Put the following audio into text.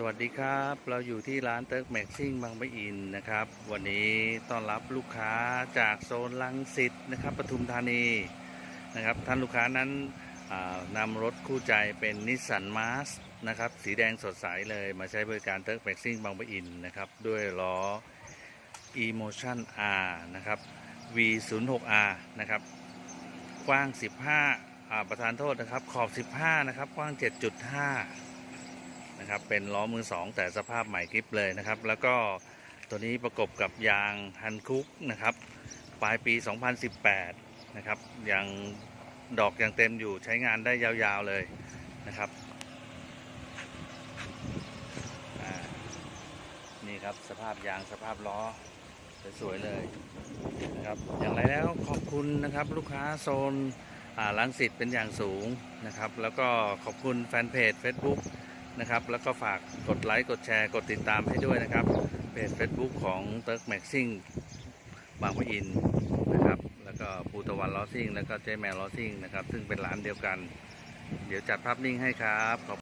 สวัสดีครับ เราอยู่ที่ร้านเติร์กแม็กซิ่งบางปะอินนะครับ วันนี้ต้อนรับลูกค้าจากโซนลังสิตนะครับปทุมธานีนะครับ ท่านลูกค้านั้นอ่านำรถคู่ใจเป็นนิสสันมาสนะครับสีแดงสดใสเลยมาใช้บริการเติร์กแม็กซิ่งบางปะอินนะครับ ด้วยล้อ Emotion R นะครับ V06R นะครับ กว้าง 15อ่าประธานโทษนะครับขอบ 15 นะครับ กว้าง 7.5 นะครับ เป็นล้อมือ2แต่สภาพใหม่กริปเลยนะครับ แล้วก็ตัวนี้ประกบกับยางฮันคุกนะครับ ปลายปี 2018 นะครับยังดอกยังเต็มอยู่ใช้งานได้ยาวๆเลยนะครับนี่ครับสภาพยางสภาพล้อสวยๆเลยนะครับอย่างไรแล้วขอบคุณนะครับลูกค้าโซนลังสิตเป็นอย่างสูงนะครับ แล้วก็ขอบคุณแฟนเพจ Facebook นะครับ แล้วก็ฝากกดไลค์ กดแชร์ กดติดตามให้ด้วยนะครับ เพจ Facebook ของเติร์กแม็กซิ่งบางพะอินนะครับ แล้วก็ปูตะวันลอซิ่ง แล้วก็เจแมนลอซิ่งนะครับ ซึ่งเป็นร้านเดียวกัน เดี๋ยวจัดภาพนิ่งให้ครับขอบ